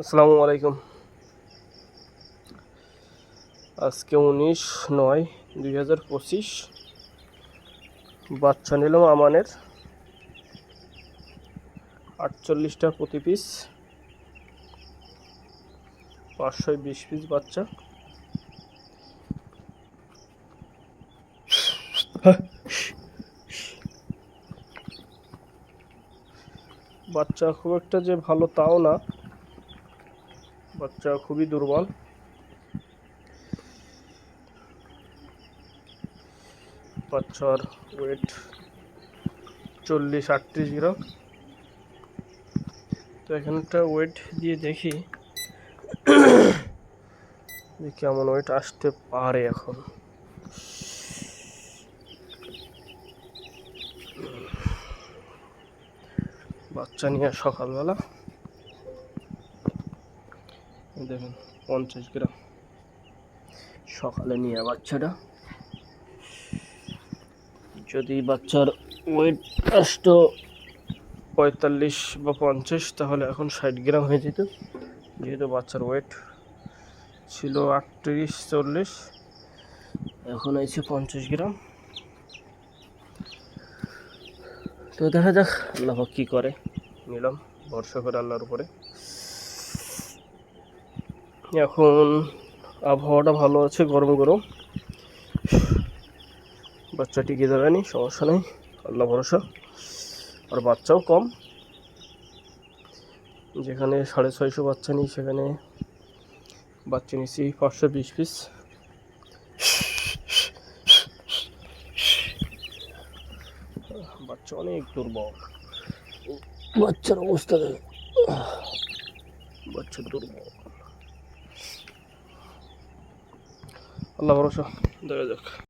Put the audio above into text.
আসসালামু আলাইকুম। আজকে উনিশ নয় দুই হাজার পঁচিশ। বাচ্চা নিলাম আমানের আটচল্লিশটা প্রতি পিস। পাঁচশো বিশ পিস বাচ্চা। বাচ্চা খুব একটা যে ভালো তাও না। বাচ্চা খুবই দুর্বল। বাচ্চার ওয়েট চল্লিশ আটত্রিশ গ্রাম তো এখানে একটা ওয়েট দিয়ে দেখি। যে কেমন ওয়েট আসতে পারে এখন। বাচ্চা নিয়ে সকালবেলা দেখুন, পঞ্চাশ গ্রাম। সকালে নিয়ে বাচ্চাটা। যদি বাচ্চার ওয়েট আসতো পঁয়তাল্লিশ বা পঞ্চাশ, তাহলে এখন ষাট গ্রাম হয়ে যেত। যেহেতু বাচ্চার ওয়েট ছিল আটত্রিশ, চল্লিশ, এখন হয়েছে পঞ্চাশ গ্রাম। তো দেখা যাক, আল্লাহ কী করে। নিলাম, ভরসা করে আল্লাহর উপরে। এখন আবহাওয়াটা ভালো আছে গরম গরম। বাচ্চা টিকে যাবে নি সমস্যা নেই আল্লাহ ভরসা। আর বাচ্চাও কম। যেখানে সাড়ে ছয়শো বাচ্চা নিই সেখানে বাচ্চা নিচ্ছি পাঁচশো বিশ পিস বাচ্চা অনেক দুর্বল। বাচ্চার অবস্থা বাচ্চা দুর্বল। আল্লাহ ভরসা। দেখা যাক।